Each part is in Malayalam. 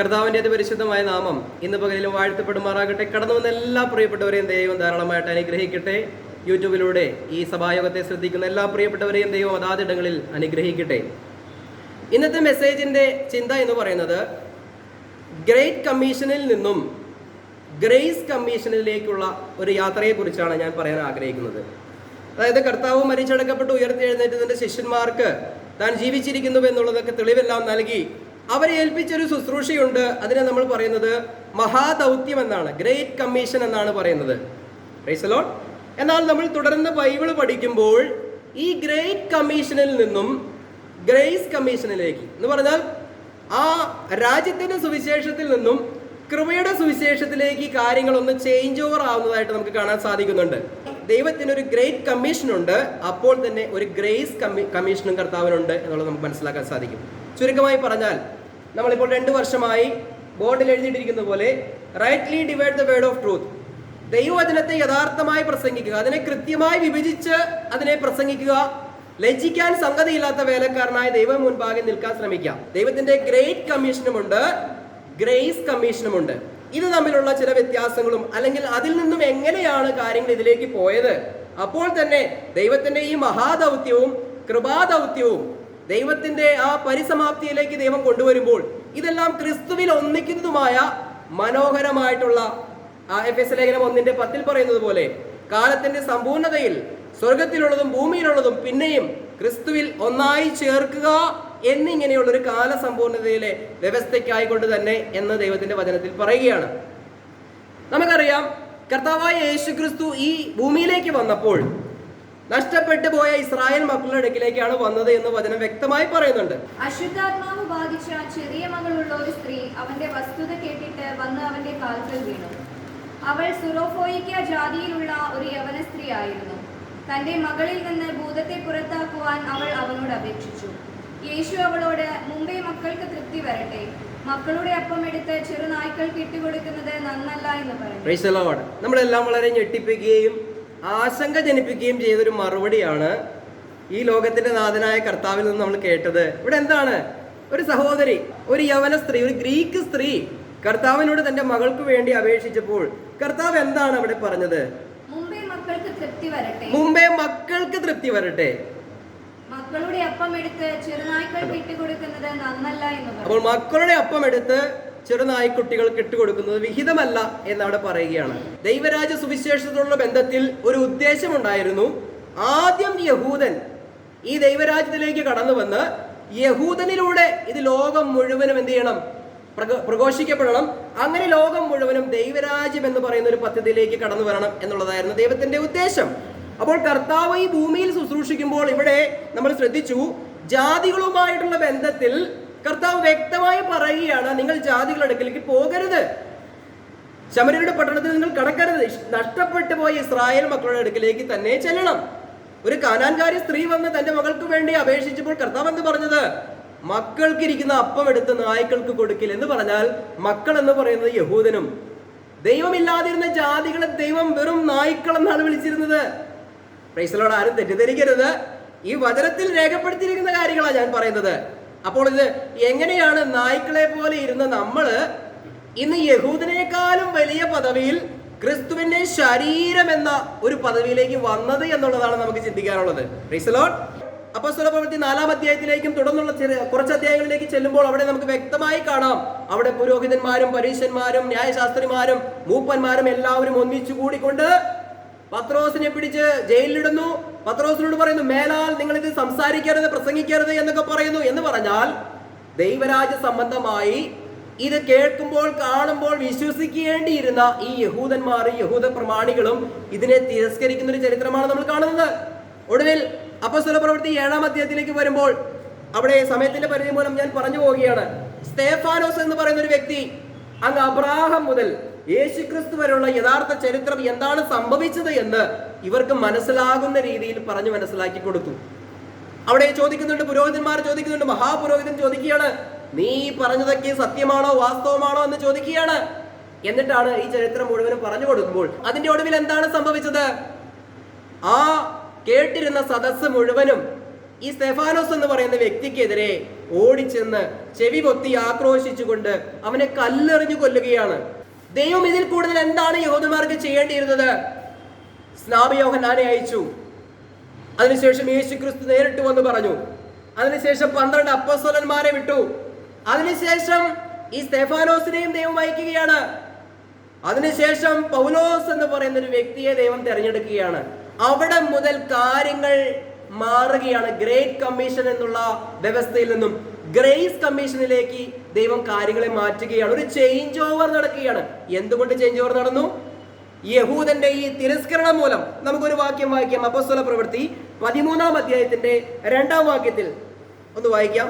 കർത്താവിന്റെ പരിശുദ്ധമായ നാമം ഇന്ന് പകലിലും വാഴ്ത്തപ്പെടുമാറാകട്ടെ. കടന്നു വന്ന എല്ലാ പ്രിയപ്പെട്ടവരെയും ദൈവം ധാരാളമായിട്ട് അനുഗ്രഹിക്കട്ടെ. യൂട്യൂബിലൂടെ ഈ സഭായോഗത്തെ ശ്രദ്ധിക്കുന്ന എല്ലാ പ്രിയപ്പെട്ടവരെയും ദൈവം അതാതിടങ്ങളിൽ അനുഗ്രഹിക്കട്ടെ. ഇന്നത്തെ മെസ്സേജിന്റെ ചിന്ത എന്ന് പറയുന്നത് ഗ്രേറ്റ് കമ്മീഷനിൽ നിന്നും ഗ്രേസ് കമ്മീഷനിലേക്കുള്ള ഒരു യാത്രയെക്കുറിച്ചാണ് ഞാൻ പറയാൻ ആഗ്രഹിക്കുന്നത്. അതായത് കർത്താവ് മരിച്ചടക്കപ്പെട്ട് ഉയർത്തെഴുന്നേറ്റതിന്റെ ശിഷ്യന്മാർക്ക് താൻ ജീവിച്ചിരിക്കുന്നു എന്നുള്ളതൊക്കെ തെളിവെല്ലാം നൽകി അവരെ ഏൽപ്പിച്ചൊരു ശുശ്രൂഷയുണ്ട്. അതിനെ നമ്മൾ പറയുന്നത് മഹാദൗത്യം എന്നാണ് ഗ്രേറ്റ് കമ്മീഷൻ എന്നാണ് പറയുന്നത്. റൈസലോൺ എന്നാൽ നമ്മൾ തുടർന്ന് ബൈബിൾ പഠിക്കുമ്പോൾ ഈ ഗ്രേറ്റ് കമ്മീഷനിൽ നിന്നും ഗ്രേസ് കമ്മീഷനിലേക്ക് എന്ന് പറഞ്ഞാൽ ആ രാജ്യത്തിന്റെ സുവിശേഷത്തിൽ നിന്നും കൃപയുടെ സുവിശേഷത്തിലേക്ക് കാര്യങ്ങളൊന്ന് ചേഞ്ച് ഓവർ ആവുന്നതായിട്ട് നമുക്ക് കാണാൻ സാധിക്കുന്നുണ്ട്. ദൈവത്തിന് ഒരു ഗ്രേറ്റ് കമ്മീഷൻ ഉണ്ട്. അപ്പോൾ തന്നെ ഒരു ഗ്രേസ് കമ്മി കമ്മീഷനും കർത്താവിനുണ്ട് എന്നുള്ളത് നമുക്ക് മനസ്സിലാക്കാൻ സാധിക്കും. ചുരുക്കമായി പറഞ്ഞാൽ നമ്മളിപ്പോൾ രണ്ട് വർഷമായി ബോർഡിൽ എഴുതിയിട്ടിരിക്കുന്ന പോലെ rightly divide the word of truth ദൈവവചനത്തെ യഥാർത്ഥമായി പ്രസംഗിക്കുക അതിനെ കൃത്യമായി വിഭജിച്ച് അതിനെ പ്രസംഗിക്കുക ലജ്ജിക്കാൻ സംഗതിയില്ലാത്ത വേലക്കാരനായ ദൈവം മുൻപാകെ നിൽക്കാൻ ശ്രമിക്കുക ദൈവത്തിന്റെ ഗ്രേറ്റ് കമ്മീഷനുമുണ്ട് ഗ്രേസ് കമ്മീഷനുമുണ്ട് ഇത് തമ്മിലുള്ള ചില വ്യത്യാസങ്ങളും അല്ലെങ്കിൽ അതിൽ നിന്നും എങ്ങനെയാണ് കാര്യങ്ങൾ ഇതിലേക്ക് പോയത്? അപ്പോൾ തന്നെ ദൈവത്തിന്റെ ഈ മഹാദൗത്യവും കൃപാദൗത്യവും ദൈവത്തിന്റെ ആ പരിസമാപ്തിയിലേക്ക് ദൈവം കൊണ്ടുവരുമ്പോൾ ഇതെല്ലാം ക്രിസ്തുവിൽ ഒന്നിക്കുന്നതുമായ മനോഹരമായിട്ടുള്ള എഫ് എസ് ലേഖനം ഒന്നിന്റെ പത്തിൽ പറയുന്നത് പോലെ കാലത്തിന്റെ സമ്പൂർണതയിൽ സ്വർഗത്തിലുള്ളതും ഭൂമിയിലുള്ളതും പിന്നെയും ക്രിസ്തുവിൽ ഒന്നായി ചേർക്കുക എന്നിങ്ങനെയുള്ള ഒരു കാലസമ്പൂർണതയിലെ വ്യവസ്ഥയ്ക്കായിക്കൊണ്ട് തന്നെ എന്ന് ദൈവത്തിന്റെ വചനത്തിൽ പറയുകയാണ്. നമുക്കറിയാം കർത്താവായ യേശു ക്രിസ്തു ഈ ഭൂമിയിലേക്ക് വന്നപ്പോൾ നഷ്ടപ്പെട്ടു പോയ ഇസ്രായേൽ മക്കളുടെ അടുക്കിലേക്കാണ് വന്നത് എന്ന് വചനം വ്യക്തമായി പറയുന്നുണ്ട്. അശുദ്ധാത്മാവ് ബാധിച്ച ചെറിയ മകളുള്ള ഒരു സ്ത്രീ അവന്റെ വസ്തുത കേട്ടിട്ട് വന്ന് അവന്റെ കാൽക്കൽ വീണു. അവൾ സുറോഫോയിക്ക ജാതിയിലുള്ള ഒരു യവന സ്ത്രീ ആയിരുന്നു തന്റെ മകളിൽ നിന്ന് ഭൂതത്തെ പുറത്താക്കുവാൻ അവൾ അവനോട് അപേക്ഷിച്ചു. യേശു അവളോട് മുമ്പേ മക്കൾക്ക് തൃപ്തി വരട്ടെ. മക്കളുടെ അപ്പം എടുത്ത് ചെറുനായ്ക്കൾക്ക് ഇട്ടുകൊടുക്കുന്നത് നന്നല്ല എന്ന് പറഞ്ഞു. നമ്മളെല്ലാം വളരെ ഞെട്ടിപ്പിക്കുകയും ആശങ്ക ജനിപ്പിക്കുകയും ചെയ്തൊരു മറുപടിയാണ് ഈ ലോകത്തിന്റെ നാഥനായ കർത്താവിൽ നിന്ന് നമ്മൾ കേട്ടത്. ഇവിടെ എന്താണ്? ഒരു സഹോദരി ഒരു യവന സ്ത്രീ ഒരു ഗ്രീക്ക് സ്ത്രീ കർത്താവിനോട് തന്റെ മകൾക്ക് വേണ്ടി അപേക്ഷിച്ചപ്പോൾ കർത്താവ് എന്താണ് അവിടെ പറഞ്ഞത്? മുമ്പേ മക്കൾക്ക് തൃപ്തി വരട്ടെ. മക്കളുടെ അപ്പം എടുത്ത് ചെറുനായ്ക്കൾക്ക് ഇട്ടുകൊടുക്കുന്നത് നന്നല്ല എന്ന് പറഞ്ഞു അപ്പോൾ മക്കളുടെ അപ്പം എടുത്ത് ചെറുനായ്ക്കുട്ടികൾക്ക് ഇട്ടുകൊടുക്കുന്നത് വിഹിതമല്ല എന്നവിടെ പറയുകയാണ്. ദൈവരാജ സുവിശേഷത്തോടുള്ള ബന്ധത്തിൽ ഒരു ഉദ്ദേശമുണ്ടായിരുന്നു ആദ്യം യഹൂദൻ ഈ ദൈവരാജ്യത്തിലേക്ക് കടന്നു വന്ന് യഹൂദനിലൂടെ ഇത് ലോകം മുഴുവനും എന്ത് ചെയ്യണം? പ്രഘോഷിക്കപ്പെടണം. അങ്ങനെ ലോകം മുഴുവനും ദൈവരാജ്യം എന്ന് പറയുന്ന ഒരു പദ്ധതിയിലേക്ക് കടന്നു വരണം എന്നുള്ളതായിരുന്നു ദൈവത്തിന്റെ ഉദ്ദേശം. അപ്പോൾ കർത്താവ് ഈ ഭൂമിയിൽ ശുശ്രൂഷിക്കുമ്പോൾ ഇവിടെ നമ്മൾ ശ്രദ്ധിച്ചു ജാതികളുമായിട്ടുള്ള ബന്ധത്തിൽ കർത്താവ് വ്യക്തമായി പറയുകയാണ് നിങ്ങൾ ജാതികളുടെ അടുക്കലേക്ക് പോകരുത്. ശമരയുടെ പട്ടണത്തിൽ നിങ്ങൾ കടക്കരുത്. നഷ്ടപ്പെട്ടു പോയ ഇസ്രായേൽ മക്കളുടെ അടുക്കലേക്ക് തന്നെ ചെല്ലണം. ഒരു കാനാൻകാരി സ്ത്രീ വന്ന് തന്റെ മകൾക്ക് വേണ്ടി അപേക്ഷിച്ചപ്പോൾ കർത്താവ് എന്ന് പറഞ്ഞത്? മക്കൾക്ക് ഇരിക്കുന്ന അപ്പം എടുത്ത് നായ്ക്കൾക്ക് കൊടുക്കില്ല എന്ന് പറഞ്ഞാൽ മക്കൾ എന്ന് പറയുന്നത് യഹൂദനും. ദൈവമില്ലാതിരുന്ന ജാതികളെ ദൈവം വെറും നായ്ക്കൾ എന്നാണ് വിളിച്ചിരുന്നത്. പ്രൈസലോട് ആരും തെറ്റിദ്ധരിക്കരുത്. ഈ വചനത്തിൽ രേഖപ്പെടുത്തിയിരിക്കുന്ന കാര്യങ്ങളാണ് ഞാൻ പറയുന്നത്. അപ്പോൾ ഇത് എങ്ങനെയാണ് നായ്ക്കളെ പോലെ ഇരുന്ന നമ്മൾ ഇന്ന് യഹൂദിനേക്കാളും വലിയ പദവിയിൽ ക്രിസ്തുവിന്റെ ശരീരം എന്ന ഒരു പദവിയിലേക്ക് വന്നത് എന്നുള്ളതാണ് നമുക്ക് ചിന്തിക്കാനുള്ളത്. പ്രൈസലോട്ട് അപ്പോസ്തല സ്വലപ്രവൃത്തി നാലാം അധ്യായത്തിലേക്കും തുടർന്നുള്ള കുറച്ച് അധ്യായങ്ങളിലേക്ക് ചെല്ലുമ്പോൾ അവിടെ നമുക്ക് വ്യക്തമായി കാണാം. അവിടെ പുരോഹിതന്മാരും പരീശന്മാരും ന്യായശാസ്ത്രിമാരും മൂപ്പന്മാരും എല്ലാവരും ഒന്നിച്ചു കൂടിക്കൊണ്ട് പത്രോസിനെ പിടിച്ച് ജയിലിലിടുന്നു. പത്രോസിനോട് പറയുന്നു മേലാൽ നിങ്ങൾ ഇത് സംസാരിക്കരുത് പ്രസംഗിക്കരുത് എന്നൊക്കെ പറയുന്നു. എന്ന് പറഞ്ഞാൽ ദൈവരാജ്യ സംബന്ധമായി ഇത് കേൾക്കുമ്പോൾ കാണുമ്പോൾ വിശ്വസിക്കേണ്ടിയിരുന്ന ഈ യഹൂദന്മാർ യഹൂദ പ്രമാണികളും ഇതിനെ തിരസ്കരിക്കുന്ന ഒരു ചരിത്രമാണ് നമ്മൾ കാണുന്നത്. ഒടുവിൽ അപ്പസ്വല പ്രവൃത്തി ഏഴാം അധ്യായത്തിലേക്ക് വരുമ്പോൾ അവിടെ സമയത്തിന്റെ പരിധി മൂലം ഞാൻ പറഞ്ഞു പോവുകയാണ്. സ്തേഫാനോസ് എന്ന് പറയുന്ന ഒരു വ്യക്തി അങ്ങ് അബ്രാഹം മുതൽ യേശുക്രിസ്തു വരെയുള്ള യഥാർത്ഥ ചരിത്രം എന്താണ് സംഭവിച്ചത് എന്ന് ഇവർക്ക് മനസ്സിലാകുന്ന രീതിയിൽ പറഞ്ഞു മനസ്സിലാക്കി കൊടുത്തു. അവിടെ ചോദിക്കുന്നുണ്ട് പുരോഹിതന്മാർ ചോദിക്കുന്നുണ്ട് മഹാപുരോഹിതൻ ചോദിക്കുകയാണ് നീ പറഞ്ഞതൊക്കെ സത്യമാണോ വാസ്തവമാണോ എന്ന് ചോദിക്കുകയാണ്. എന്നിട്ടാണ് ഈ ചരിത്രം മുഴുവനും പറഞ്ഞു കൊടുക്കുമ്പോൾ അതിന്റെ ഒടുവിൽ എന്താണ് സംഭവിച്ചത്? ആ കേട്ടിരുന്ന സദസ്സ് മുഴുവനും ഈ സ്റ്റെഫാനോസ് എന്ന് പറയുന്ന വ്യക്തിക്കെതിരെ ഓടിച്ചെന്ന് ചെവി പൊത്തി ആക്രോശിച്ചുകൊണ്ട് അവനെ കല്ലെറിഞ്ഞു കൊല്ലുകയാണ്. ദൈവം ഇതിൽ കൂടുതൽ എന്താണ് യഹൂദന്മാർക്ക് ചെയ്യേണ്ടിയിരുന്നത്? സ്നാപയോഹനാനെ അയച്ചു. അതിനുശേഷം യേശു ക്രിസ്തു നേരിട്ട് വന്ന് പറഞ്ഞു. അതിനുശേഷം പന്ത്രണ്ട് അപ്പസ്വലന്മാരെ വിട്ടു. അതിനുശേഷം ഈ സ്തെഫാനോസിനെയും ദൈവം അയക്കുകയാണ്. അതിനുശേഷം പൗലോസ് എന്ന് പറയുന്ന ഒരു വ്യക്തിയെ ദൈവം തിരഞ്ഞെടുക്കുകയാണ്. അവിടെ മുതൽ കാര്യങ്ങൾ മാറുകയാണ്. ഗ്രേറ്റ് കമ്മീഷൻ എന്നുള്ള വ്യവസ്ഥയിൽ നിന്നും ഗ്രേസ് കമ്മീഷനിലേക്ക് ദൈവം കാര്യങ്ങളെ മാറ്റുകയാണ്. ഒരു ചേഞ്ച് ഓവർ നടക്കുകയാണ്. എന്തുകൊണ്ട് ചേഞ്ച് ഓവർ നടന്നു? യഹൂദന്റെ ഈ തിരസ്കരണം മൂലം. നമുക്കൊരു വാക്യം വായിക്കാം. അപ്പസ്വല പ്രവൃത്തി പതിമൂന്നാം അധ്യായത്തിന്റെ രണ്ടാം വാക്യത്തിൽ. ഒന്ന് വായിക്കാം.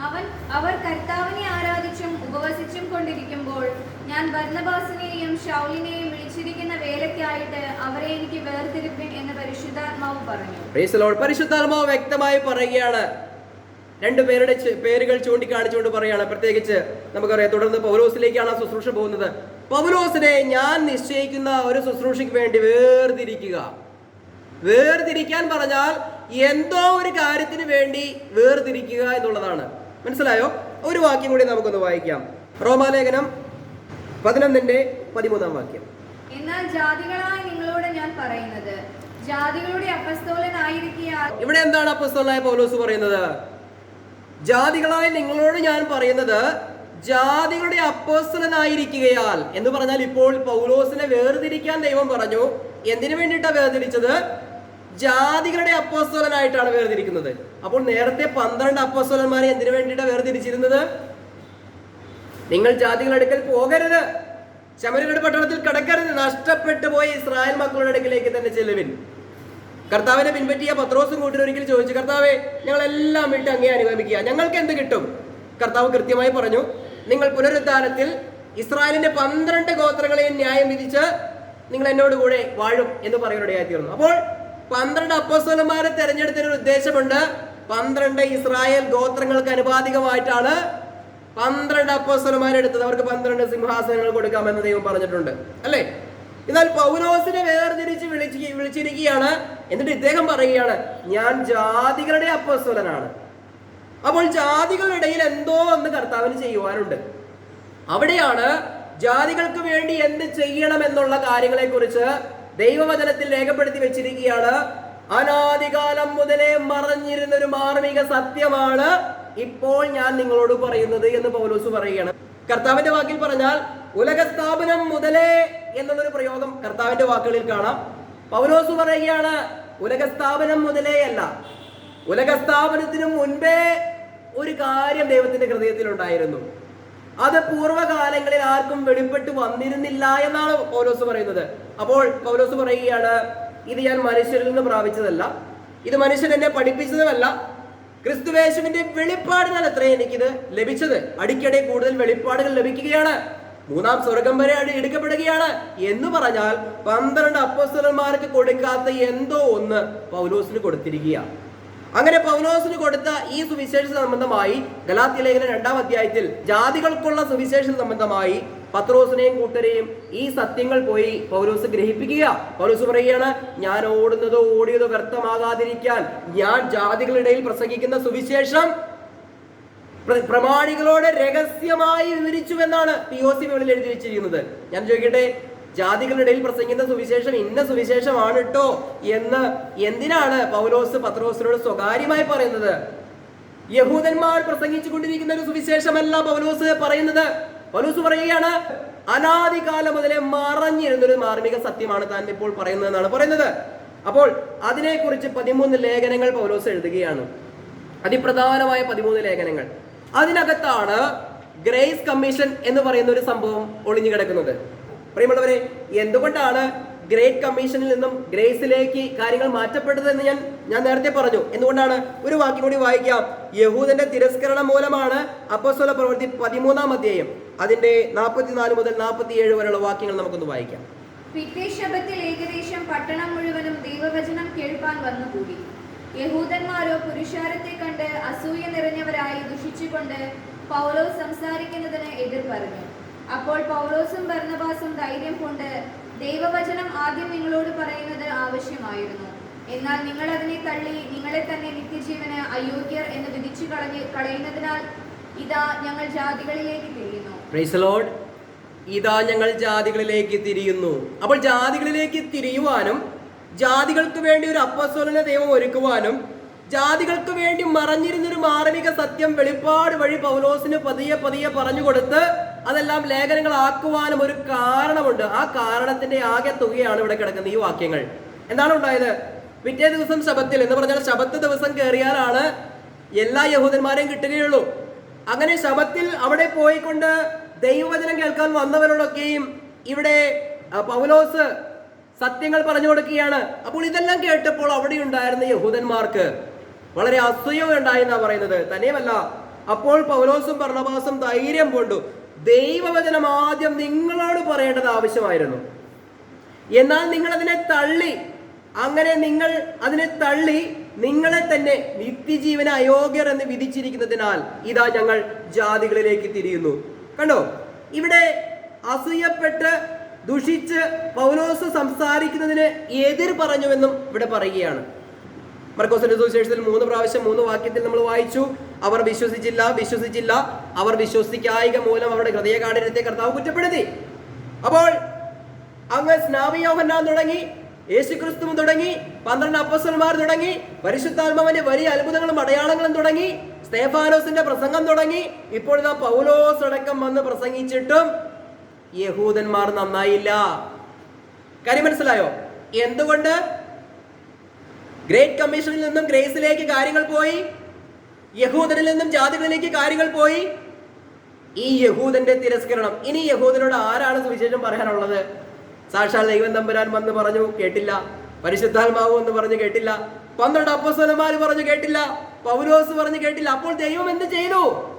അവൻ അവർ കർത്താവിനെ ആരാധിച്ചും ഉപവസിച്ചും കൊണ്ടിരിക്കുമ്പോൾ ഞാൻ ഭരണബാസിനെയും ഷൗലിനെയും വിളിച്ചിരിക്കുന്ന വേലയ്ക്കായിട്ട് അവരെ എനിക്ക് വേർതിരിപ്പിൻ എന്ന് പരിശുദ്ധാത്മാവ് പറഞ്ഞു. പരിശുദ്ധാത്മാവ് വ്യക്തമായി പറയുകയാണ്. രണ്ടുപേരുടെ പേരുടെ പേരുകൾ ചൂണ്ടിക്കാണിച്ചുകൊണ്ട് പറയുകയാണ്. പ്രത്യേകിച്ച് നമുക്കറിയാം തുടർന്ന് പൗലോസിലേക്കാണ് ആ ശുശ്രൂഷ പോകുന്നത്. പൗലോസിനെ ഞാൻ നിശ്ചയിക്കുന്ന ഒരു ശുശ്രൂഷയ്ക്ക് വേണ്ടി വേർതിരിക്കുക. വേർതിരിക്കാൻ പറഞ്ഞാൽ എന്തോ ഒരു കാര്യത്തിന് വേണ്ടി വേർതിരിക്കുക എന്നുള്ളതാണ്. മനസ്സിലായോ? ഒരു വാക്യം കൂടി നമുക്കൊന്ന് വായിക്കാം. റോമാലേഖനം പതിനൊന്നിന്റെ പതിമൂന്നാം വാക്യം. എന്നാൽ ജാതികളായ നിങ്ങളോട് ഞാൻ പറയുന്നത് ജാതികളുടെ അപസ്തോലനായിരിക്കുക ഇവിടെ എന്താണ് അപ്പസ്തോലായ പൗലോസ് പറയുന്നത്? ജാതികളായ നിങ്ങളോട് ഞാൻ പറയുന്നത് ജാതികളുടെ അപ്പോസ്തലനായിരിക്കുകയാൽ എന്ന് പറഞ്ഞാൽ ഇപ്പോൾ പൗലോസിനെ വേർതിരിക്കാൻ ദൈവം പറഞ്ഞു. എന്തിനു വേണ്ടിയിട്ടാണ് വേർതിരിച്ചത്? ജാതികളുടെ അപ്പോസ്തലനായിട്ടാണ് വേർതിരിക്കുന്നത്. അപ്പോൾ നേരത്തെ പന്ത്രണ്ട് അപ്പോസ്തലന്മാരെ എന്തിനു വേണ്ടിയിട്ടാണ് വേർതിരിച്ചിരുന്നത്? നിങ്ങൾ ജാതികളുടെ അടുക്കൽ പോകരുത്. ശമരിയുടെ പട്ടണത്തിൽ കിടക്കരുത്. നഷ്ടപ്പെട്ടു പോയി ഇസ്രായേൽ മക്കളുടെ അടുക്കിലേക്ക് തന്നെ ചെല്ലുവിൻ. കർത്താവിനെ പിൻപറ്റിയ പത്രോസും കൂട്ടിന് ഒരിക്കൽ ചോദിച്ചു കർത്താവെ ഞങ്ങളെല്ലാം വിട്ട് അങ്ങേ അനുഗമിക്കുക. ഞങ്ങൾക്ക് എന്ത് കിട്ടും? കർത്താവ് കൃത്യമായി പറഞ്ഞു നിങ്ങൾ പുനരുദ്ധാനത്തിൽ ഇസ്രായേലിന്റെ പന്ത്രണ്ട് ഗോത്രങ്ങളെയും ന്യായം വിധിച്ച് നിങ്ങൾ എന്നോട് കൂടെ വാഴും എന്ന് പറയുന്നതായി തീർന്നു അപ്പോൾ പന്ത്രണ്ട് അപ്പോസ്തലന്മാരെ ഒരു ഉദ്ദേശമുണ്ട് പന്ത്രണ്ട് ഇസ്രായേൽ ഗോത്രങ്ങൾക്ക് അനുപാതികമായിട്ടാണ് പന്ത്രണ്ട് അപ്പോസ്തലന്മാരെ എടുത്തത്. അവർക്ക് പന്ത്രണ്ട് സിംഹാസനങ്ങൾ കൊടുക്കാമെന്ന് ദൈവം പറഞ്ഞിട്ടുണ്ട്. അല്ലേ? എന്നാൽ പൗലോസിനെ വേർതിരിച്ച് വിളിച്ച് വിളിച്ചിരിക്കുകയാണ് എന്നിട്ട് ഇദ്ദേഹം പറയുകയാണ് ഞാൻ ജാതികളുടെ അപ്പസ്വലനാണ് അപ്പോൾ ജാതികളുടെ ഇടയിൽ എന്തോ ഒന്ന് കർത്താവിന് ചെയ്യുവാനുണ്ട്. അവിടെയാണ് ജാതികൾക്ക് വേണ്ടി എന്ത് ചെയ്യണം എന്നുള്ള കാര്യങ്ങളെ കുറിച്ച് ദൈവവചനത്തിൽ രേഖപ്പെടുത്തി വെച്ചിരിക്കുകയാണ്. അനാദികാലം മുതലേ മറഞ്ഞിരുന്ന ഒരു മാർമിക സത്യമാണ് ഇപ്പോൾ ഞാൻ നിങ്ങളോട് പറയുന്നത് എന്ന് പൗലോസ് പറയുകയാണ്. കർത്താവിന്റെ വാക്കിൽ പറഞ്ഞാൽ ഉലകസ്ഥാപനം മുതലേ എന്നുള്ളൊരു പ്രയോഗം കർത്താവിന്റെ വാക്കുകളിൽ കാണാം. പൗലോസ് പറയുകയാണ് ഉലകസ്ഥാപനം മുതലേ അല്ല. ഉലകസ്ഥാപനത്തിനു മുൻപേ ഒരു കാര്യം ദൈവത്തിന്റെ ഹൃദയത്തിൽ ഉണ്ടായിരുന്നു. അത് പൂർവകാലങ്ങളിൽ ആർക്കും വെളിപ്പെട്ട് വന്നിരുന്നില്ല എന്നാണ് പൗലോസ് പറയുന്നത്. അപ്പോൾ പൗലോസ് പറയുകയാണ് ഇത് ഞാൻ മനുഷ്യരിൽ നിന്ന് പ്രാപിച്ചതല്ല. ഇത് മനുഷ്യൻ എന്നെ പഠിപ്പിച്ചതുമല്ല. ക്രിസ്തുവേശുവിന്റെ വെളിപ്പാടിനാൽ അത്രേ എനിക്കിത് ലഭിച്ചത്. അടിക്കടി കൂടുതൽ വെളിപ്പാടുകൾ ലഭിക്കുകയാണ്. മൂന്നാം സ്വർഗം വരെ അടി എടുക്കപ്പെടുകയാണ്. എന്ന് പറഞ്ഞാൽ പന്ത്രണ്ട് അപ്പസ്തലന്മാർക്ക് കൊടുക്കാത്ത എന്തോ ഒന്ന് പൗലോസിന് കൊടുത്തിരിക്കുകയാണ്. അങ്ങനെ പൗലോസിന് കൊടുത്ത ഈ സുവിശേഷ സംബന്ധമായി ഗലാത്തി ലേഖന രണ്ടാം അധ്യായത്തിൽ ജാതികൾക്കുള്ള സുവിശേഷ സംബന്ധമായി പത്രോസിനെയും കൂട്ടരെയും ഈ സത്യങ്ങൾ പോയി പൗലോസ് ഗ്രഹിപ്പിക്കുക. പൗലോസ് പറയുകയാണ് ഞാൻ ഓടുന്നതോ ഓടിയതോ വ്യർത്ഥമാകാതിരിക്കാൻ ഞാൻ ജാതികളിടയിൽ പ്രസംഗിക്കുന്ന സുവിശേഷം പ്രമാണികളോട് രഹസ്യമായി വിവരിച്ചു എന്നാണ് പി ഒ സി മുകളിൽ എഴുതി വെച്ചിരിക്കുന്നത് ഞാൻ ചോദിക്കട്ടെ ജാതികളുടെ ഇടയിൽ പ്രസംഗിക്കുന്ന സുവിശേഷം ഇന്ന സുവിശേഷമാണ് കേട്ടോ എന്ന് എന്തിനാണ് പൗലോസ് പത്രോസിനോട് സ്വകാര്യമായി പറയുന്നത്? യഹൂദന്മാർ പ്രസംഗിച്ചു കൊണ്ടിരിക്കുന്ന ഒരു സുവിശേഷമല്ല പൗലോസ് പറയുന്നത്. പൗലോസ് പറയുകയാണ് അനാദികാലം മുതലേ മറഞ്ഞിരുന്നൊരു മാർമിക സത്യമാണ് താൻ ഇപ്പോൾ പറയുന്നതെന്നാണ് പറയുന്നത്. അപ്പോൾ അതിനെക്കുറിച്ച് പതിമൂന്ന് ലേഖനങ്ങൾ പൗലോസ് എഴുതുകയാണ്. അതിപ്രധാനമായ പതിമൂന്ന് ലേഖനങ്ങൾ. അതിനകത്താണ് ഗ്രേസ് കമ്മീഷൻ എന്ന് പറയുന്ന ഒരു സംഭവം ഒളിഞ്ഞു കിടക്കുന്നത്. പ്രിയമുള്ളവരെ എന്തുകൊണ്ടാണ് ഗ്രേറ്റ് കമ്മീഷനിൽ നിന്നും ഗ്രേസിലേക്ക് കാര്യങ്ങൾ മാറ്റപ്പെട്ടത് എന്ന് ഞാൻ ഞാൻ നേരത്തെ പറഞ്ഞു. എന്തുകൊണ്ടാണ്? ഒരു വാക്യം കൂടി വായിക്കാം. യഹൂദന്റെ തിരസ്കരണം മൂലമാണ് അപ്പസ്വല പ്രവൃത്തി പതിമൂന്നാം അധ്യായം അതിന്റെ നാൽപ്പത്തിനാല് മുതൽ നാൽപ്പത്തിയേഴ് വരെയുള്ള വാക്യങ്ങൾ നമുക്കൊന്ന് വായിക്കാം. പിറ്റേ ശബത്തിൽ ഏകദേശം പട്ടണം മുഴുവനും ദൈവവചനം കേൾപ്പാൻ വന്നുകൂടി. യഹൂദന്മാരോ പുരുഷാരത്തെ കണ്ട് അസൂയ നിറഞ്ഞവരായി ദുഷിച്ചുകൊണ്ട് പൗലോസ് സംസാരിക്കുന്നതിന് എതിർ പറഞ്ഞു. അപ്പോൾ പൗലോസും ഭർണബാസും ധൈര്യം കൊണ്ട് ദൈവവചനം ആദ്യം നിങ്ങളോട് പറയുന്നത് ആവശ്യമായിരുന്നു. എന്നാൽ നിങ്ങൾ അതിനെ തള്ളി നിങ്ങളെ തന്നെ നിത്യജീവന് അയോഗ്യർ എന്ന് വിധിച്ചു കളഞ്ഞ് കളയുന്നതിനാൽ ഇതാ ഞങ്ങൾ ജാതികളിലേക്ക് തിരിയുന്നു. ഇതാ ഞങ്ങൾ ജാതികളിലേക്ക് തിരിയുന്നു. അപ്പോൾ ജാതികളിലേക്ക് തിരിയുവാനും ജാതികൾക്ക് വേണ്ടി ഒരു അപ്പസ്വലന ദൈവം ഒരുക്കുവാനും ജാതികൾക്ക് വേണ്ടി മറഞ്ഞിരുന്നൊരു മാർമിക സത്യം വെളിപ്പാട് വഴി പൗലോസിന് പതിയെ പതിയെ പറഞ്ഞു കൊടുത്ത് അതെല്ലാം ലേഖനങ്ങളാക്കുവാനും ഒരു കാരണമുണ്ട്. ആ കാരണത്തിന്റെ ആകെ തുകയാണ് ഇവിടെ കിടക്കുന്ന ഈ വാക്യങ്ങൾ. എന്താണ് ഉണ്ടായത്? പിറ്റേ ദിവസം ശബത്തിൽ എന്ന് പറഞ്ഞാൽ ശബത്ത് ദിവസം കയറിയാലാണ് എല്ലാ യഹൂദന്മാരെയും കിട്ടുകയുള്ളൂ. അങ്ങനെ ശബത്തിൽ അവിടെ പോയിക്കൊണ്ട് ദൈവവചനം കേൾക്കാൻ വന്നവരോടൊക്കെയും ഇവിടെ പൗലോസ് സത്യങ്ങൾ പറഞ്ഞു കൊടുക്കുകയാണ്. അപ്പോൾ ഇതെല്ലാം കേട്ടപ്പോൾ അവിടെ ഉണ്ടായിരുന്ന യഹൂദന്മാർക്ക് വളരെ അസൂയുണ്ടായി എന്നാ പറയുന്നത്. തന്നെയുമല്ല അപ്പോൾ പൗലോസും ഭരണവാസും ധൈര്യം കൊണ്ടു ദൈവവചനം ആദ്യം നിങ്ങളോട് പറയേണ്ടത് ആവശ്യമായിരുന്നു. എന്നാൽ നിങ്ങൾ അതിനെ തള്ളി അങ്ങനെ നിങ്ങൾ അതിനെ തള്ളി നിങ്ങളെ തന്നെ നിത്യജീവന അയോഗ്യർ എന്ന് വിധിച്ചിരിക്കുന്നതിനാൽ ഇതാ ഞങ്ങൾ ജാതികളിലേക്ക് തിരിയുന്നു. കണ്ടോ? ഇവിടെ അസൂയപ്പെട്ട് ദുഷിച്ച് പൗലോസ് സംസാരിക്കുന്നതിന് എതിർ പറഞ്ഞുവെന്നും ഇവിടെ പറയുകയാണ്. മർക്കോസിന്റെ സുവിശേഷത്തിൽ മൂന്ന് പ്രാവശ്യം മൂന്ന് വാക്യത്തിൽ നമ്മൾ വായിച്ചു. അവർ വിശ്വസിച്ചില്ല വിശ്വസിച്ചില്ല. അവർ വിശ്വസിക്കായിക മൂലം അവരുടെ ഹൃദയ കാഠിനത്തെ കർത്താവ് കുറ്റപ്പെടുത്തി. അപ്പോൾ അങ്ങ് സ്നാവിയോഹന്നാൻ തുടങ്ങി യേശുക്രിസ്തു തുടങ്ങി പന്ത്രണ്ട് അപ്പസ്വന്മാർ തുടങ്ങി പരിശുദ്ധാത്മാവിന്റെ വലിയ അത്ഭുതങ്ങളും അടയാളങ്ങളും തുടങ്ങി സ്തേഫാനോസിന്റെ പ്രസംഗം തുടങ്ങി. ഇപ്പോൾ ഇതാ പൗലോസ് അടക്കം വന്ന് പ്രസംഗിച്ചിട്ടും യഹൂദന്മാർ നന്നായില്ല. കാര്യം മനസ്സിലായോ? എന്തുകൊണ്ട്? ഗ്രേറ്റ് കമ്മീഷനിൽ നിന്നും ഗ്രേസിലേക്ക് കാര്യങ്ങൾ പോയി. യഹൂദനിൽ നിന്നും ജാതികളിലേക്ക് കാര്യങ്ങൾ പോയി. ഈ യഹൂദന്റെ തിരസ്കരണം. ഇനി യഹൂദനോട് ആരാണ് സുവിശേഷം പറയാനുള്ളത്? സാക്ഷാൽ ദൈവം തമ്പുരാൻ വന്ന് പറഞ്ഞു കേട്ടില്ല. പരിശുദ്ധാത്മാവ് എന്ന് പറഞ്ഞു കേട്ടില്ല. പന്ത്രണ്ട് അപ്പസ്വലന്മാർ പറഞ്ഞു കേട്ടില്ല. പൗലോസ് പറഞ്ഞു കേട്ടില്ല. അപ്പോൾ ദൈവം എന്ത് ചെയ്തു?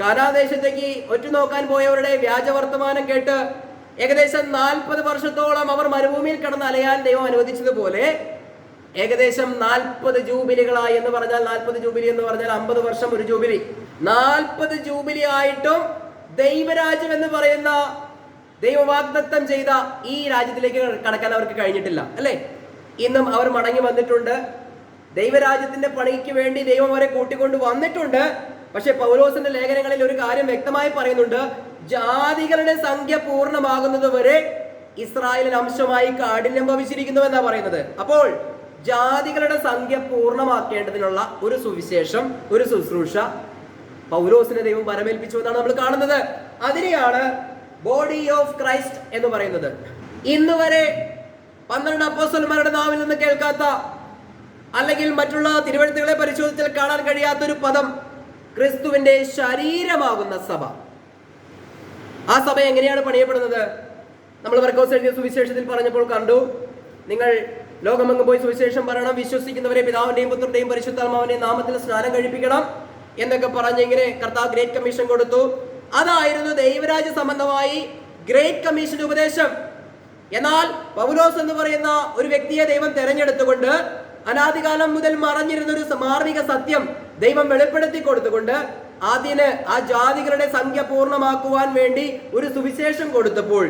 കാനാദേശത്തേക്ക് ഒറ്റുനോക്കാൻ പോയവരുടെ വ്യാജ വർത്തമാനം കേട്ട് ഏകദേശം നാൽപ്പത് വർഷത്തോളം അവർ മരുഭൂമിയിൽ കിടന്ന് അലയാൻ ദൈവം അനുവദിച്ചതുപോലെ ഏകദേശം നാൽപ്പത് ജൂബിലികളായി എന്ന് പറഞ്ഞാൽ നാൽപ്പത് ജൂബിലി എന്ന് പറഞ്ഞാൽ അമ്പത് വർഷം ഒരു ജൂബിലി. നാൽപ്പത് ജൂബിലി ആയിട്ടും ദൈവരാജ്യം എന്ന് പറയുന്ന ദൈവവാഗ്ദത്തം ചെയ്ത ഈ രാജ്യത്തിലേക്ക് കടക്കാൻ അവർക്ക് കഴിഞ്ഞിട്ടില്ല അല്ലേ? ഇന്നും അവർ മടങ്ങി വന്നിട്ടുണ്ട്. ദൈവരാജ്യത്തിന്റെ പണിക്ക് വേണ്ടി ദൈവം അവരെ കൂട്ടിക്കൊണ്ട് വന്നിട്ടുണ്ട്. പക്ഷെ പൗലോസിന്റെ ലേഖനങ്ങളിൽ ഒരു കാര്യം വ്യക്തമായി പറയുന്നുണ്ട്. ജാതികളുടെ സംഖ്യ പൂർണമാകുന്നത് വരെ ഇസ്രായേലിന് അംശമായി കാഠിന്യം ഭവിച്ചിരിക്കുന്നു എന്നാ പറയുന്നത്. അപ്പോൾ ജാതികളുടെ സംഖ്യ പൂർണമാക്കേണ്ടതിനുള്ള ഒരു സുവിശേഷം ഒരു ശുശ്രൂഷ പൗലോസിനെ ദൈവം വരമേൽപ്പിച്ചു എന്നാണ് നമ്മൾ കാണുന്നത്. അതിനെയാണ് ബോഡി ഓഫ് ക്രൈസ്റ്റ് എന്ന് പറയുന്നത്. ഇന്ന് വരെ പന്ത്രണ്ട് അപ്പോസ്തലന്മാരുടെ നാവിൽ നിന്ന് കേൾക്കാത്ത അല്ലെങ്കിൽ മറ്റുള്ള തിരുവഴുത്തുകളെ പരിശോധിച്ചാൽ കാണാൻ കഴിയാത്ത ഒരു പദം ക്രിസ്തുവിന്റെ ശരീരമാകുന്ന സഭ. ആ സഭ എങ്ങനെയാണ് പണിയപ്പെടുന്നത്? നമ്മൾ വർക്കൗസ് എഴുതിയ സുവിശേഷത്തിൽ പറഞ്ഞപ്പോൾ കണ്ടു. നിങ്ങൾ ലോകമെങ്ങും പോയി സുവിശേഷം പറയണം. വിശ്വസിക്കുന്നവരെ പിതാവിന്റെയും പുത്രന്റെയും പരിശുദ്ധാത്മാവിന്റെയും നാമത്തിൽ സ്നാനം കഴിപ്പിക്കണം എന്നൊക്കെ പറഞ്ഞ് ഇങ്ങനെ കർത്താവ് ഗ്രേറ്റ് കമ്മീഷൻ കൊടുത്തു. അതായിരുന്നു ദൈവരാജ്യ സംബന്ധമായി ഗ്രേറ്റ് കമ്മീഷൻ ഉപദേശം. എന്നാൽ പൗലോസ് എന്ന് പറയുന്ന ഒരു വ്യക്തിയെ ദൈവം തെരഞ്ഞെടുത്തുകൊണ്ട് അനാദികാലം മുതൽ മറഞ്ഞിരുന്ന ഒരു മാർമിക സത്യം ദൈവം വെളിപ്പെടുത്തി കൊടുത്തുകൊണ്ട് അതിന് ആ ജാതികളുടെ സംഖ്യ പൂർണമാക്കുവാൻ വേണ്ടി ഒരു സുവിശേഷം കൊടുത്തപ്പോൾ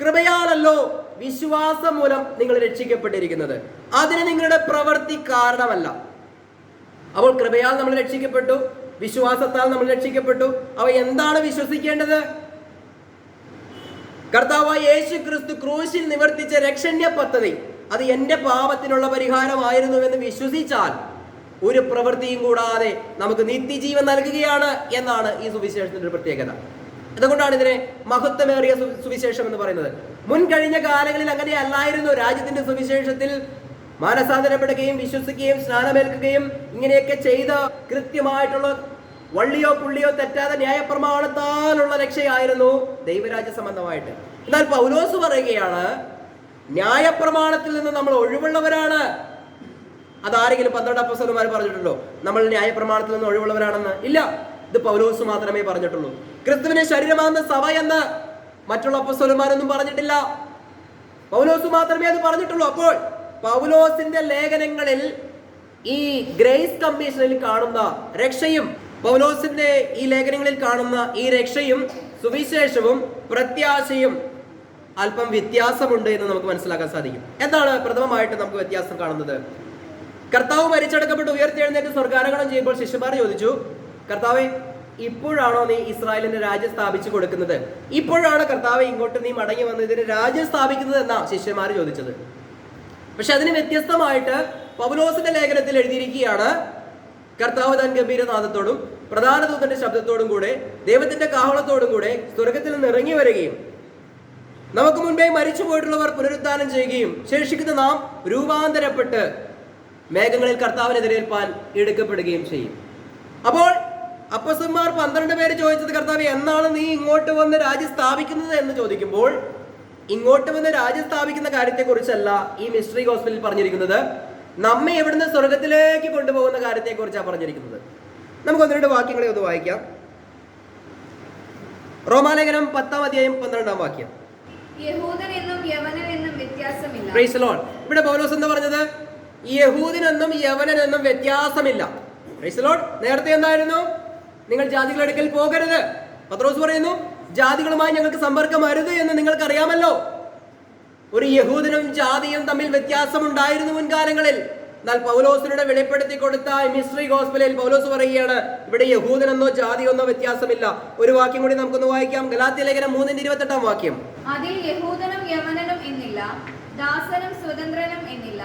കൃപയാലല്ലോ വിശ്വാസം മൂലം നിങ്ങൾ രക്ഷിക്കപ്പെട്ടിരിക്കുന്നത്. അതിന് നിങ്ങളുടെ പ്രവൃത്തി കാരണമല്ല. അപ്പോൾ കൃപയാൽ നമ്മൾ രക്ഷിക്കപ്പെട്ടു വിശ്വാസത്താൽ നമ്മൾ രക്ഷിക്കപ്പെട്ടു. അവ എന്താണ് വിശ്വസിക്കേണ്ടത്? കർത്താവായ യേശു ക്രിസ്തു ക്രൂശിൽ നിവർത്തിച്ച രക്ഷണ്യ പദ്ധതി. അത് എന്റെ പാപത്തിനുള്ള പരിഹാരമായിരുന്നുവെന്ന് വിശ്വസിച്ചാൽ ഒരു പ്രവൃത്തിയും കൂടാതെ നമുക്ക് നിത്യജീവൻ നൽകുകയാണ് എന്നാണ് ഈ സുവിശേഷത്തിന്റെ ഒരു പ്രത്യേകത. അതുകൊണ്ടാണ് ഇതിനെ മഹത്വമേറിയ സുവിശേഷം എന്ന് പറയുന്നത്. മുൻ കഴിഞ്ഞ കാലങ്ങളിൽ അങ്ങനെ അല്ലായിരുന്നു. രാജ്യത്തിന്റെ സുവിശേഷത്തിൽ മാനസാന്തരപ്പെടുകയും വിശ്വസിക്കുകയും സ്നാനമേൽക്കുകയും ഇങ്ങനെയൊക്കെ ചെയ്ത കൃത്യമായിട്ടുള്ള വള്ളിയോ പുള്ളിയോ തെറ്റാതെ ന്യായപ്രമാണത്താലുള്ള രക്ഷയായിരുന്നു ദൈവരാജ്യ സംബന്ധമായിട്ട്. എന്നാൽ പൗലോസ് പറയുകയാണ് ന്യായപ്രമാണത്തിൽ നിന്ന് നമ്മൾ ഒഴിവുള്ളവരാണ്. അതാരെങ്കിലും പന്ത്രണ്ട് അപ്പസ്വലന്മാർ പറഞ്ഞിട്ടുണ്ടോ? നമ്മൾ ന്യായപ്രമാണത്തിൽ നിന്ന് ഒഴിവുള്ളവരാണെന്ന്? ഇല്ല. ഇത് പൗലോസ് മാത്രമേ പറഞ്ഞിട്ടുള്ളൂ. ക്രിസ്തുവിനെ ശരീരമാകുന്ന സഭ എന്ന് മറ്റുള്ള അപ്പസ്വലന്മാരൊന്നും പറഞ്ഞിട്ടില്ല. പൗലോസ് മാത്രമേ അത് പറഞ്ഞിട്ടുള്ളൂ. അപ്പോൾ പൗലോസിന്റെ ലേഖനങ്ങളിൽ ഈ ഗ്രേസ് കമ്മീഷനിൽ കാണുന്ന രക്ഷയും പൗലോസിന്റെ ഈ ലേഖനങ്ങളിൽ കാണുന്ന ഈ രക്ഷയും സുവിശേഷവും പ്രത്യാശയും അല്പം വ്യത്യാസമുണ്ട് എന്ന് നമുക്ക് മനസ്സിലാക്കാൻ സാധിക്കും. എന്താണ് പ്രഥമമായിട്ട് നമുക്ക് വ്യത്യാസം കാണുന്നത്? കർത്താവ് മരിച്ചടക്കപ്പെട്ട് ഉയർത്തെഴുന്നേറ്റ് സ്വർഗാരോഹണം ചെയ്യുമ്പോൾ ശിഷ്യന്മാർ ചോദിച്ചു കർത്താവെ ഇപ്പോഴാണോ നീ ഇസ്രായേലിന്റെ രാജ്യം സ്ഥാപിച്ചു കൊടുക്കുന്നത്? ഇപ്പോഴാണ് കർത്താവ് ഇങ്ങോട്ട് നീ മടങ്ങി വന്ന് ഇതിന് രാജ്യം സ്ഥാപിക്കുന്നത് എന്നാ ശിഷ്യന്മാർ ചോദിച്ചത്. പക്ഷെ അതിന് വ്യത്യസ്തമായിട്ട് പൗലോസിന്റെ ലേഖനത്തിൽ എഴുതിയിരിക്കുകയാണ് കർത്താവ് താൻ ഗംഭീരനാഥത്തോടും പ്രധാന ദൂതന്റെ ശബ്ദത്തോടും കൂടെ ദൈവത്തിന്റെ കാഹളത്തോടും കൂടെ സ്വർഗത്തിൽ നിന്ന് ഇറങ്ങി വരികയും നമുക്ക് മുൻപേ മരിച്ചു പോയിട്ടുള്ളവർ പുനരുദ്ധാനം ചെയ്യുകയും ശേഷിക്കുന്ന നാം രൂപാന്തരപ്പെട്ട് മേഘങ്ങളിൽ കർത്താവിനെതിരേൽപ്പാൻ എടുക്കപ്പെടുകയും ചെയ്യും. അപ്പോൾ അപ്പസന്മാർ പന്ത്രണ്ട് പേര് ചോദിച്ചത് കർത്താവ് എന്നാണ് നീ ഇങ്ങോട്ട് വന്ന് രാജ്യം സ്ഥാപിക്കുന്നത്? എന്ന് ചോദിക്കുമ്പോൾ ഇങ്ങോട്ട് വന്ന് രാജ്യം സ്ഥാപിക്കുന്ന കാര്യത്തെക്കുറിച്ചല്ല ഈ മിസ്റ്ററി ഹോസ്പിറ്റലിൽ പറഞ്ഞിരിക്കുന്നത്. നമ്മെ എവിടുന്ന് സ്വർഗത്തിലേക്ക് കൊണ്ടുപോകുന്ന കാര്യത്തെക്കുറിച്ചാണ് പറഞ്ഞിരിക്കുന്നത്. നമുക്ക് ഒന്ന് രണ്ട് വാക്യങ്ങളെ ഒന്ന് വായിക്കാം. റോമാലേഖനം പത്താം അധ്യായം പന്ത്രണ്ടാം വാക്യം. ഇവിടെ പൗലോസ് എന്താ പറഞ്ഞത്? യഹൂദിനെന്നും യവനെന്നും വ്യത്യാസമില്ല. നേരത്തെ എന്തായിരുന്നു? നിങ്ങൾ ജാതികളുടെ അടുക്കൽ പോകരുത്. പത്രോസ് പറയുന്നു ജാതികളുമായി ഞങ്ങൾക്ക് സമ്പർക്കം അരുത് എന്ന് നിങ്ങൾക്ക് അറിയാമല്ലോ ഒരു യഹൂദനും ജാതിയും തമ്മിൽ വ്യത്യാസം വ്യത്യാസമുണ്ടായിരുന്നു മുൻകാലങ്ങളിൽ. എന്നാൽ പൗലോസിനോട് വെളിപ്പെടുത്തി കൊടുത്ത മിസ്ട്രി ഗോസ്പലിൽ പൗലോസ് പറയുകയാണ് ഇവിടെ യഹൂദനെന്നോ ജാതിയെന്നോ വ്യത്യാസമില്ല. ഒരു വാക്യം കൂടി നമുക്കൊന്ന് വായിക്കാം. ഗലാത്തി ലേഖനം മൂന്നിന്റെ ഇരുപത്തെട്ടാം വാക്യം. അതിൽ യഹൂദനും യമനനും എന്നില്ല ദാസനും സ്വതന്ത്രനും എന്നില്ല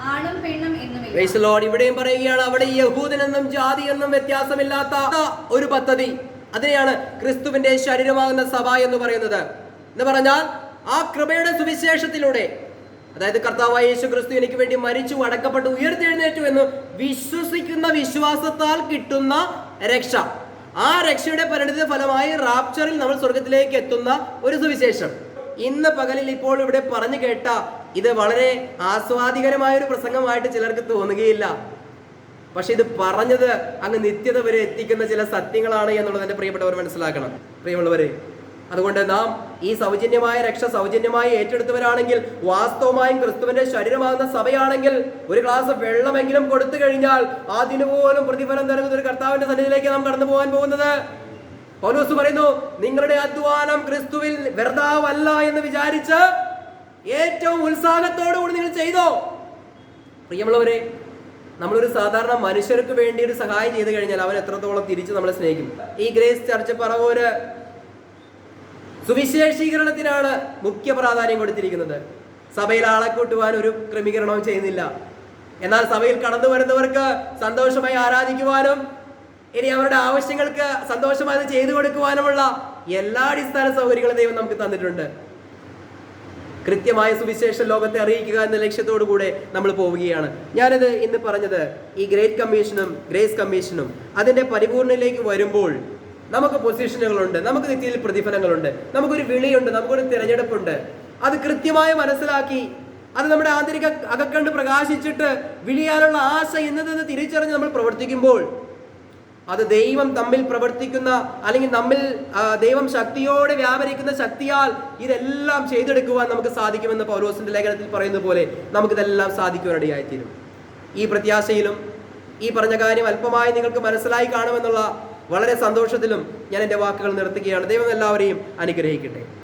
ആണും പെണ്ണും എന്നുമില്ല. ഇവിടെയും പറയുകയാണ് അവിടെ യഹൂദനെന്നും ജാതി എന്നും വ്യത്യാസമില്ലാത്ത ഒരു പദ്ധതി. അതിനെയാണ് ക്രിസ്തുവിന്റെ ശരീരമാകുന്ന സഭ എന്ന് പറയുന്നത്. എന്ന് പറഞ്ഞാൽ ആ കൃപയുടെ സുവിശേഷത്തിലൂടെ അതായത് കർത്താവായ യേശു ക്രിസ്തു എനിക്ക് വേണ്ടി മരിച്ചു അടക്കപ്പെട്ട് ഉയർത്തെഴുന്നേറ്റു എന്ന് വിശ്വസിക്കുന്ന വിശ്വാസത്താൽ കിട്ടുന്ന രക്ഷ. ആ രക്ഷയുടെ പരിണിത ഫലമായി റാപ്ചറിൽ നമ്മൾ സ്വർഗത്തിലേക്ക് എത്തുന്ന ഒരു സുവിശേഷം. ഇന്ന് പകലിൽ ഇപ്പോൾ ഇവിടെ പറഞ്ഞു കേട്ട ഇത് വളരെ ആസ്വാദികരമായ ഒരു പ്രസംഗമായിട്ട് ചിലർക്ക് തോന്നുകയില്ല. പക്ഷെ ഇത് പറഞ്ഞത് അങ്ങ് നിത്യത വരെ എത്തിക്കുന്ന ചില സത്യങ്ങളാണ് എന്നുള്ളത് എന്റെ പ്രിയപ്പെട്ടവർ മനസ്സിലാക്കണം. പ്രിയമുള്ളവരെ അതുകൊണ്ട് നാം ഈ സൗജന്യമായ രക്ഷ സൗജന്യമായി ഏറ്റെടുത്തവരാണെങ്കിൽ വാസ്തവമായും ക്രിസ്തുവിന്റെ ശരീരമാകുന്ന സഭയാണെങ്കിൽ ഒരു ഗ്ലാസ് വെള്ളമെങ്കിലും കൊടുത്തു കഴിഞ്ഞാൽ അതിനുപോലും പ്രതിഫലം നൽകുന്ന ഒരു കർത്താവിന്റെ സന്നിധിയിലേക്ക് നാം കടന്നു പോകാൻ പോകുന്നത്. പൗലോസ് പറയുന്നു നിങ്ങളുടെ അധ്വാനം ക്രിസ്തുവിൽ വെറുതാവല്ല എന്ന് വിചാരിച്ച് ഏറ്റവും ഉത്സാഹത്തോടുകൂടി നിങ്ങൾ ചെയ്തോ? പ്രിയമുള്ളവരെ നമ്മളൊരു സാധാരണ മനുഷ്യർക്ക് വേണ്ടി ഒരു സഹായം ചെയ്തു കഴിഞ്ഞാൽ അവൻ എത്രത്തോളം തിരിച്ച് നമ്മളെ സ്നേഹിക്കും. ഈ ഗ്രേസ് ചർച്ച് പറവൂര് സുവിശേഷീകരണത്തിനാണ് മുഖ്യ പ്രാധാന്യം കൊടുത്തിരിക്കുന്നത്. സഭയിൽ ആളെ കൂട്ടുവാൻ ഒരു ക്രമീകരണവും ചെയ്യുന്നില്ല. എന്നാൽ സഭയിൽ കടന്നു വരുന്നവർക്ക് സന്തോഷമായി ആരാധിക്കുവാനും ഇനി അവരുടെ ആവശ്യങ്ങൾക്ക് സന്തോഷമായി ചെയ്തു കൊടുക്കുവാനുമുള്ള എല്ലാ അടിസ്ഥാന സൗകര്യങ്ങളും ദൈവം നമുക്ക് തന്നിട്ടുണ്ട്. കൃത്യമായ സുവിശേഷ ലോകത്തെ അറിയിക്കുക എന്ന ലക്ഷ്യത്തോടു കൂടെ നമ്മൾ പോവുകയാണ്. ഞാനിത് ഇന്ന് പറഞ്ഞത് ഈ ഗ്രേറ്റ് കമ്മീഷനും ഗ്രേസ് കമ്മീഷനും അതിന്റെ പരിപൂർണയിലേക്ക് വരുമ്പോൾ നമുക്ക് പൊസിഷനുകളുണ്ട് നമുക്ക് നിത്യയിൽ പ്രതിഫലങ്ങളുണ്ട് നമുക്കൊരു വിളിയുണ്ട് നമുക്കൊരു തിരഞ്ഞെടുപ്പുണ്ട്. അത് കൃത്യമായി മനസ്സിലാക്കി അത് നമ്മുടെ ആന്തരിക അകക്കണ്ട് പ്രകാശിച്ചിട്ട് വിളിയാനുള്ള ആശ എന്നതെന്ന് തിരിച്ചറിഞ്ഞ് നമ്മൾ പ്രവർത്തിക്കുമ്പോൾ അത് ദൈവം തമ്മിൽ പ്രവർത്തിക്കുന്ന അല്ലെങ്കിൽ നമ്മിൽ ദൈവം ശക്തിയോടെ വ്യാപരിക്കുന്ന ശക്തിയാൽ ഇതെല്ലാം ചെയ്തെടുക്കുവാൻ നമുക്ക് സാധിക്കുമെന്ന് പൗലോസിന്റെ ലേഖനത്തിൽ പറയുന്ന പോലെ നമുക്കിതെല്ലാം സാധിക്കുവാനിടയായിത്തീരും ഈ പ്രത്യാശയിലും ഈ പറഞ്ഞ കാര്യം അല്പമായി നിങ്ങൾക്ക് മനസ്സിലായി കാണുമെന്നുള്ള വളരെ സന്തോഷത്തിലും ഞാൻ എന്റെ വാക്കുകൾ നിർത്തുകയാണ്. ദൈവം എല്ലാവരെയും അനുഗ്രഹിക്കട്ടെ.